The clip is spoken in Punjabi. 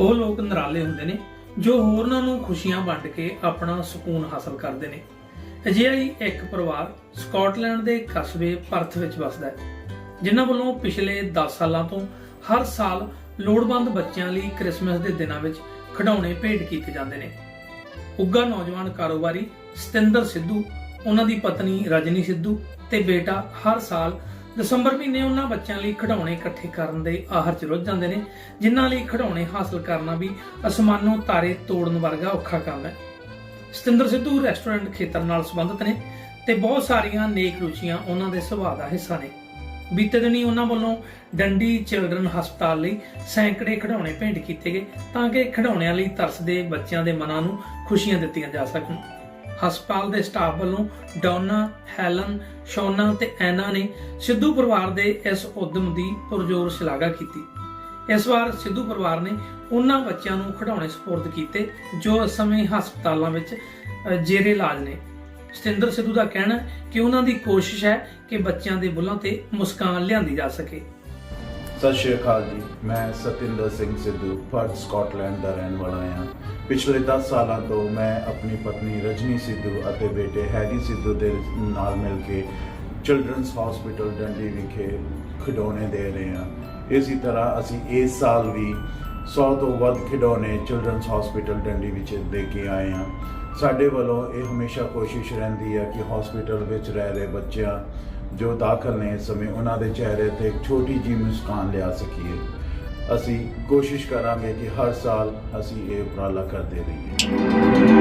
ਉਹ ਲੋਕ ਨਰਾਲੇ ਹੁੰਦੇ ਨੇ, ਜੋ ਹੋਰਨਾਂ ਨੂੰ ਖੁਸ਼ੀਆਂ ਵੰਡ ਕੇ ਆਪਣਾ ਸਕੂਨ ਹਾਸਲ ਕਰਦੇ ਨੇ। ਅਜਿਹਾ ਹੀ ਇੱਕ ਪਰਿਵਾਰ ਸਕਾਟਲੈਂਡ ਦੇ ਕਸਬੇ ਪਰਥ ਵਿੱਚ ਵਸਦਾ ਹੈ, ਜਿਨ੍ਹਾਂ ਵੱਲੋਂ ਪਿਛਲੇ 10 ਸਾਲਾਂ ਤੋਂ ਹਰ ਸਾਲ ਲੋੜਵੰਦ ਬੱਚਿਆਂ ਲਈ ਕ੍ਰਿਸਮਸ ਦੇ ਦਿਨਾਂ ਵਿੱਚ ਖਿਡੌਣੇ ਭੇਟ ਕੀਤੇ ਜਾਂਦੇ ਨੇ। ਉੱਗਾ ਨੌਜਵਾਨ ਕਾਰੋਬਾਰੀ ਸਤਿੰਦਰ ਸਿੱਧੂ, ਉਹਨਾਂ ਦੀ ਪਤਨੀ ਰਜਨੀ ਸਿੱਧੂ ਤੇ ਬੇਟਾ ਹਰ ਸਾਲ ਦਸੰਬਰ ਮਹੀਨੇ ਉਹਨਾਂ ਬੱਚਿਆਂ ਲਈ ਖਿਡੌਣੇ ਇਕੱਠੇ ਕਰਨ ਦੇ ਆਹਰ 'ਚ ਰੁੱਝ ਜਾਂਦੇ ਨੇ, ਜਿਨ੍ਹਾਂ ਲਈ ਖਿਡੌਣੇ ਹਾਸਲ ਕਰਨਾ ਵੀ ਅਸਮਾਨੋਂ ਤਾਰੇ ਤੋੜਨ ਵਰਗਾ ਔਖਾ ਕੰਮ ਹੈ। ਸਤਿੰਦਰ ਸਿੱਧੂ ਰੈਸਟੋਰੈਂਟ ਖੇਤਰ ਨਾਲ ਸੰਬੰਧਿਤ ਨੇ ਤੇ ਬਹੁਤ ਸਾਰੀਆਂ ਨੇਕ ਰੁਚੀਆਂ ਉਹਨਾਂ ਦੇ ਸੁਭਾਅ ਦਾ ਹਿੱਸਾ ਨੇ। ਬੀਤੇ ਦਿਨੀ ਉਹਨਾਂ ਵੱਲੋਂ ਡੰਡੀ ਚਿਲਡਰਨ ਹਸਪਤਾਲ ਲਈ ਸੈਂਕੜੇ ਖਿਡੌਣੇ ਭੇਂਟ ਕੀਤੇ ਗਏ ਤਾਂ ਕਿ ਖਿਡੌਣਿਆਂ ਲਈ ਤਰਸਦੇ ਬੱਚਿਆਂ ਦੇ ਮਨਾਂ ਨੂੰ ਖੁਸ਼ੀਆਂ ਦਿੱਤੀਆਂ ਜਾ ਸਕਣ। ਹਸਪਤਾਲ ਦੇ ਸਟਾਫ ਵੱਲੋਂ ਡੌਨਾ, ਹੈਲਨ, ਸ਼ੋਨਾ ਤੇ ਐਨਾ ਨੇ ਸਿੱਧੂ ਪਰਿਵਾਰ ਦੇ ਇਸ ਉਦਮ ਦੀ ਪੁਰਜੋਰ ਸ਼ਲਾਘਾ ਕੀਤੀ। ਇਸ ਵਾਰ ਸਿੱਧੂ ਪਰਿਵਾਰ ਨੇ ਉਹਨਾਂ ਬੱਚਿਆਂ ਨੂੰ ਖਿਡੌਣੇ ਸਪੁਰਦ ਕੀਤੇ ਜੋ ਇਸ ਸਮੇਂ ਹਸਪਤਾਲਾਂ ਵਿੱਚ ਜੇਰੇ ਇਲਾਜ ਨੇ। ਸਤਿੰਦਰ ਸਿੱਧੂ ਦਾ ਕਹਿਣਾ ਕਿ ਉਹਨਾਂ ਦੀ ਕੋਸ਼ਿਸ਼ ਹੈ ਕਿ ਬੱਚਿਆਂ ਦੇ ਬੁੱਲਾਂ ਤੇ ਮੁਸਕਾਨ ਲਿਆਂਦੀ ਜਾ ਸਕੇ। ਸਤਿ ਸ਼੍ਰੀ ਅਕਾਲ ਜੀ। ਮੈਂ ਸਤਿੰਦਰ ਸਿੰਘ ਸਿੱਧੂ ਪਰਥ ਸਕਾਟਲੈਂਡ ਦਾ ਰਹਿਣ ਵਾਲਾ ਹਾਂ। ਪਿਛਲੇ 10 ਸਾਲਾਂ ਤੋਂ ਮੈਂ ਆਪਣੀ ਪਤਨੀ ਰਜਨੀ ਸਿੱਧੂ ਅਤੇ ਬੇਟੇ ਹੈਰੀ ਸਿੱਧੂ ਦੇ ਨਾਲ ਮਿਲ ਕੇ ਚਿਲਡਰਨਸ ਹਸਪੀਟਲ ਡੰਡੀ ਵਿਖੇ ਖਿਡੌਣੇ ਦੇ ਰਹੇ ਹਾਂ। ਇਸੇ ਤਰ੍ਹਾਂ ਅਸੀਂ ਇਸ ਸਾਲ ਵੀ 100 ਤੋਂ ਵੱਧ ਖਿਡੌਣੇ ਚਿਲਡਰਨਸ ਹਸਪੀਟਲ ਡੰਡੀ ਵਿੱਚ ਦੇ ਕੇ ਆਏ ਹਾਂ। ਸਾਡੇ ਵੱਲੋਂ ਇਹ ਹਮੇਸ਼ਾ ਕੋਸ਼ਿਸ਼ ਰਹਿੰਦੀ ਹੈ ਕਿ ਹਸਪੀਟਲ ਵਿੱਚ ਰਹਿ ਰਹੇ ਬੱਚਿਆਂ ਜੋ ਦਾਖਲ ਨੇ ਇਸ ਸਮੇਂ ਉਹਨਾਂ ਦੇ ਚਿਹਰੇ ਤੇ ਇੱਕ ਛੋਟੀ ਜਿਹੀ ਮੁਸਕਾਨ ਲਿਆ ਸਕੀਏ। ਅਸੀਂ ਕੋਸ਼ਿਸ਼ ਕਰਾਂਗੇ ਕਿ ਹਰ ਸਾਲ ਅਸੀਂ ਇਹ ਉਪਰਾਲਾ ਕਰਦੇ ਰਹੀਏ।